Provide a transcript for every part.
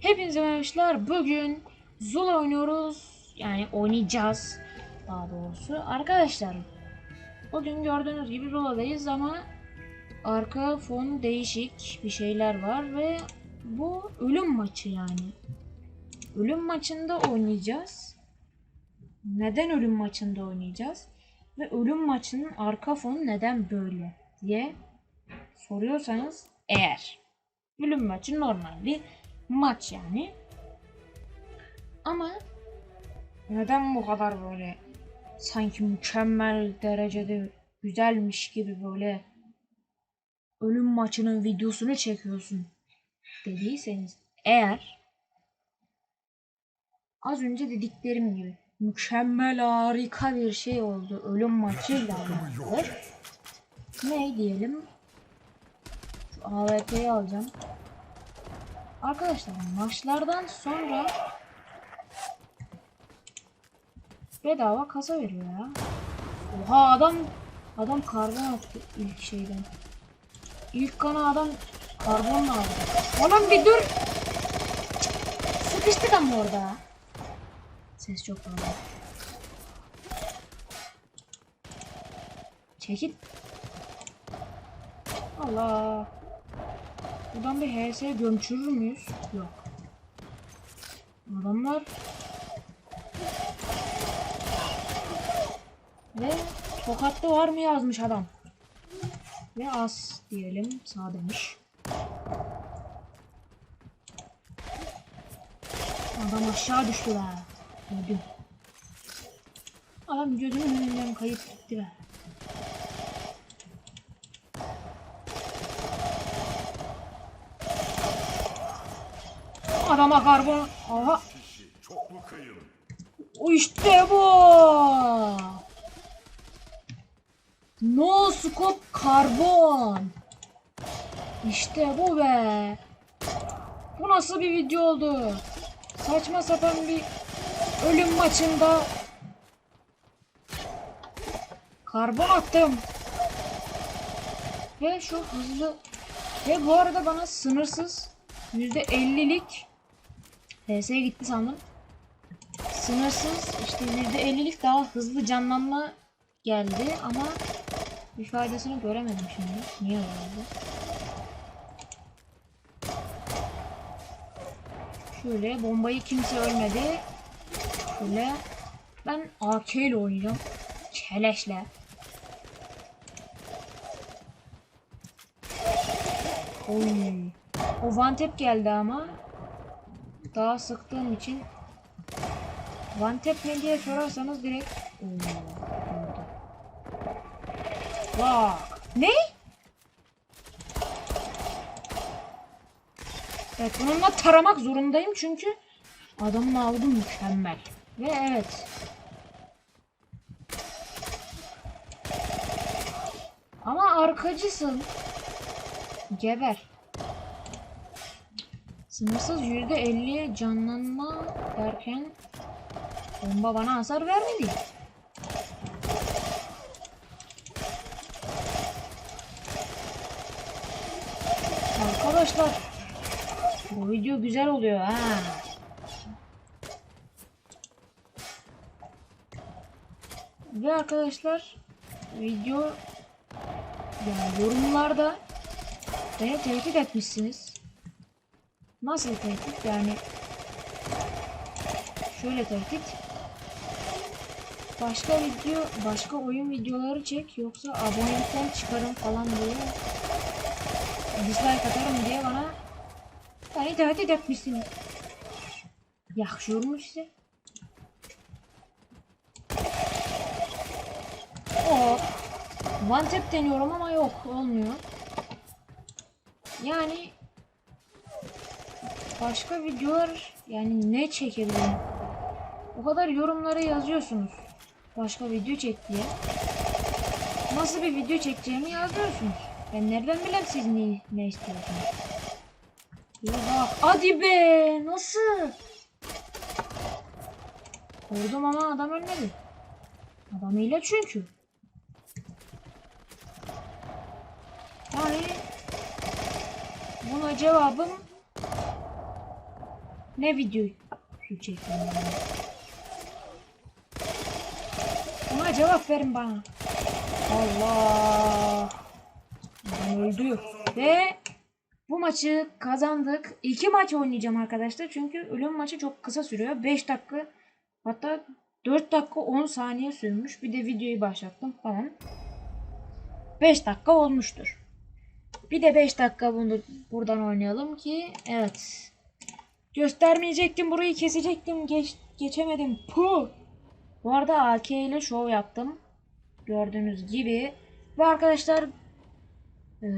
Hepinize merhabalar. Bugün Zula oynuyoruz. Yani oynayacağız. Daha doğrusu. Arkadaşlar. Bugün gördüğünüz gibi Zula'dayız ama arka fon değişik bir şeyler var ve bu ölüm maçı yani. Ölüm maçında oynayacağız. Neden ölüm maçında oynayacağız? Ve ölüm maçının arka fonu neden böyle diye soruyorsanız eğer ölüm maçı normal bir maç yani. Ama neden bu kadar böyle sanki mükemmel derecede güzelmiş gibi böyle ölüm maçının videosunu çekiyorsun dediyseniz eğer az önce dediklerim gibi mükemmel harika bir şey oldu ölüm maçıyla alakalı. Ne diyelim? Şu AWP'yi alacağım. Arkadaşlar maçlardan sonra bedava kasa veriyor ya. Oha adam adam karbon attı ilk şeyden. İlk kanı adam karbonla aldı. Oğlum bir dur. Sıkıştık ama orada. Ses çok fazla. Çekil. Allah. Buradan bir HS gömçürür müyüz? Yok. Adamlar ve tokatlı var mı yazmış adam. Ve az diyelim sağ demiş. Adam aşağı düştü be. Gördüm. Adam gözümün önünden kayıp gitti be. Adama karbon. Aha. İşte bu. No scope karbon. İşte bu be. Bu nasıl bir video oldu? Saçma sapan bir ölüm maçında karbon attım. Ve şu hızlı ve bu arada bana sınırsız %50'lik PS'ye gitti sandım. Sınırsız işte %50'lik daha hızlı canlanma geldi ama bir faydasını göremedim şimdi. Niye oldu? Şöyle bombayı kimse ölmedi. Şöyle ben AK ile oynayacağım. Çeleşle. Oy. O tap geldi ama daha sıktığım için one tap ne diye sorarsanız direkt. Bak. Ne? Evet bununla taramak zorundayım çünkü adamın algı mükemmel. Ve evet. Ama arkacısın. Geber. Sınırsız %50 canlanma derken bomba bana hasar vermedi. Arkadaşlar bu video güzel oluyor ha. Ve arkadaşlar video yani yorumlarda beni tehdit etmişsiniz. Nasıl tehdit? Yani şöyle tehdit. Başka video, başka oyun videoları çek yoksa abonelikten çıkarım falan diye dislike atarım diye bana beni tehdit etmişsiniz. Yakışıyor mu size? O one tap deniyorum ama yok olmuyor. Yani başka videolar yani ne çekebilirim? O kadar yorumlara yazıyorsunuz. Başka video çek diye. Nasıl bir video çekeceğimi yazıyorsunuz. Ben nereden bileyim siz ne, ne istiyorsunuz? Ya bak hadi be nasıl? Vurdum ama adam ölmedi. Adam hile çünkü. Yani buna cevabım ne videosu çektim yani. Buna cevap verin bana. Allah. Öldü. Ve bu maçı kazandık. İki maç oynayacağım arkadaşlar. Çünkü ölüm maçı çok kısa sürüyor. 5 dakika hatta 4 dakika 10 saniye sürmüş. Bir de videoyu başlattım falan. 5 dakika olmuştur. Bir de 5 dakika bunu buradan oynayalım ki evet. Göstermeyecektim burayı kesecektim. Geç, geçemedim. Puh. Bu arada AK ile şov yaptım. Gördüğünüz gibi. Ve arkadaşlar e,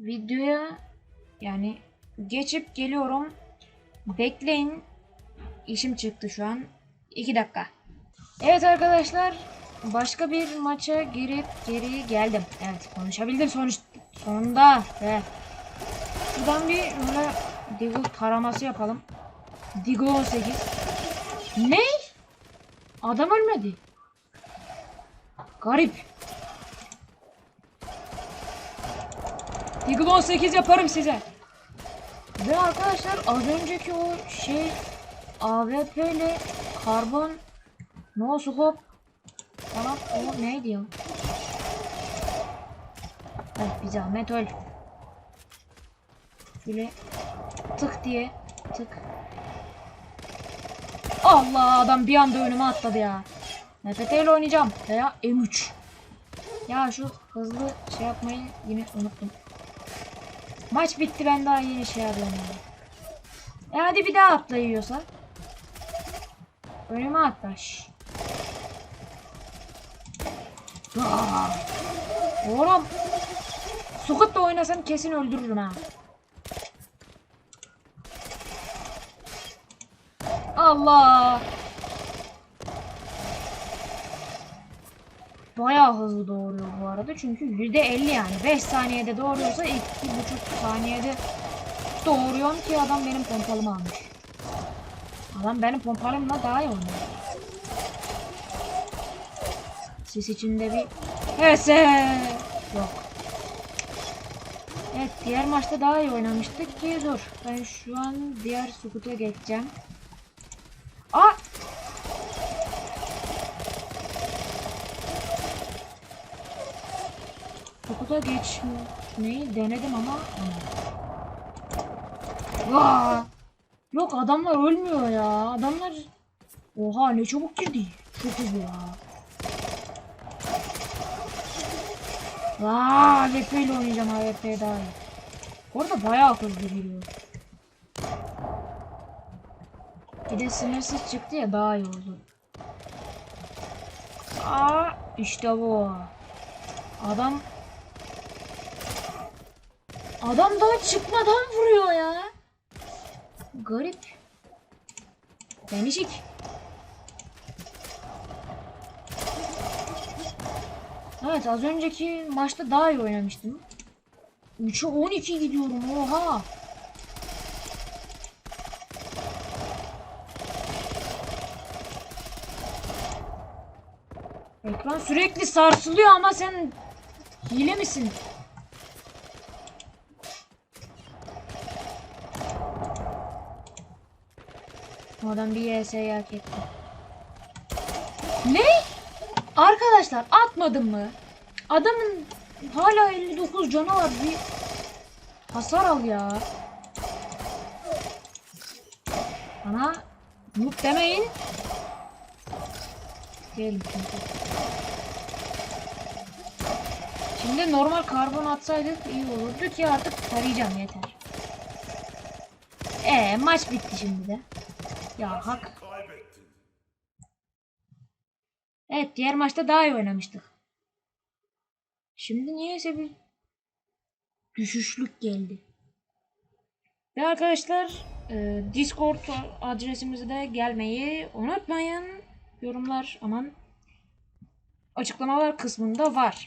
videoya yani geçip geliyorum. Bekleyin. İşim çıktı şu an. 2 dakika. Evet arkadaşlar başka bir maça girip geri geldim. Evet konuşabildim sonuç sonunda. Evet. Şuradan bir Deagle taraması yapalım. Deagle 18. Ne? Adam ölmedi. Garip. Deagle 18 yaparım size. Ve arkadaşlar az önceki o şey AWP ile karbon no scope falan o neydi ya? Evet bir zahmet öl. Şöyle tık diye tık. Allah adam bir anda önüme atladı ya. NPT ile oynayacağım veya M3. Ya şu hızlı şey yapmayı yine unuttum. Maç bitti ben daha yeni şey yapıyorum. Yani. E hadi bir daha atla yiyorsa. Önüme atla. şş. Aa! Oğlum. Sokut da oynasam kesin öldürürüm ha. Allah. Bayağı hızlı doğuruyor bu arada çünkü %50 yani 5 saniyede doğuruyorsa 2,5 saniyede doğuruyorum ki adam benim pompalımı almış. Adam benim pompalımla daha iyi oynuyor. Ses içinde bir Hese yok. Evet diğer maçta daha iyi oynamıştık ki dur. Ben şu an diğer skuta geçeceğim. Skuta geçmeyi denedim ama Vaa! Yok adamlar ölmüyor ya. Adamlar Oha ne çabuk girdi. Çok hızlı ya. Vaa AWP ile oynayacağım AWP daha iyi. Orada bayağı hızlı giriyor. Bir de sınırsız çıktı ya daha iyi oldu. Aa işte bu. Adam Adam daha çıkmadan vuruyor ya. Garip. Denişik. Evet az önceki maçta daha iyi oynamıştım. 3'e 12 gidiyorum oha. Ekran sürekli sarsılıyor ama sen hile misin? O Adam bir YS'yi hak etti. Ne? Arkadaşlar atmadım mı? Adamın hala 59 canı var. Bir hasar al ya. Bana noob demeyin. Çünkü. Şimdi normal karbon atsaydık iyi olurdu ki artık tarayacağım yeter. Ee maç bitti şimdi de. Ya hak. Evet diğer maçta daha iyi oynamıştık. Şimdi niyeyse bir düşüşlük geldi. Ve arkadaşlar e, Discord adresimize de gelmeyi unutmayın. Yorumlar aman açıklamalar kısmında var.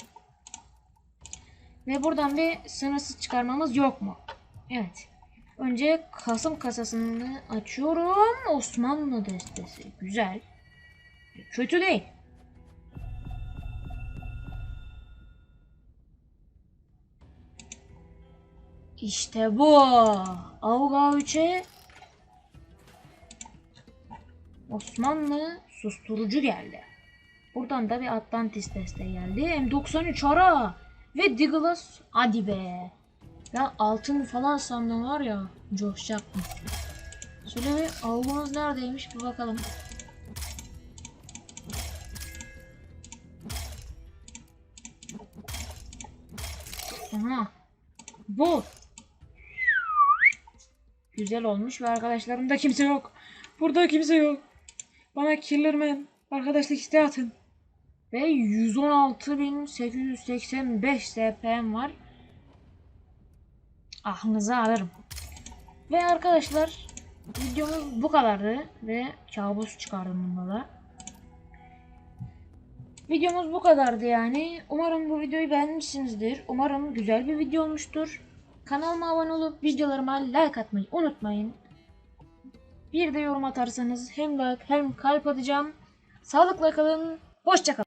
Ve buradan bir sınırsız çıkarmamız yok mu? Evet. Önce Kasım kasasını açıyorum. Osmanlı destesi. Güzel. Kötü değil. İşte bu. Avga 3'e Osmanlı susturucu geldi. Buradan da bir Atlantis desteği geldi. M93 ara ve Diggles hadi be. Ya altın falan sandım var ya coşacaktım. Şöyle bir neredeymiş bir bakalım. Aha. Bu. Güzel olmuş ve arkadaşlarımda kimse yok. Burada kimse yok. Bana Killerman arkadaşlık isteği atın. Ve 116.885 SP'm var. Aklınıza alırım. Ve arkadaşlar videomuz bu kadardı ve kabus çıkardım bunda da. Videomuz bu kadardı yani. Umarım bu videoyu beğenmişsinizdir. Umarım güzel bir video olmuştur. Kanalıma abone olup videolarıma like atmayı unutmayın. Bir de yorum atarsanız hem like hem kalp atacağım. Sağlıkla kalın. Hoşça kalın.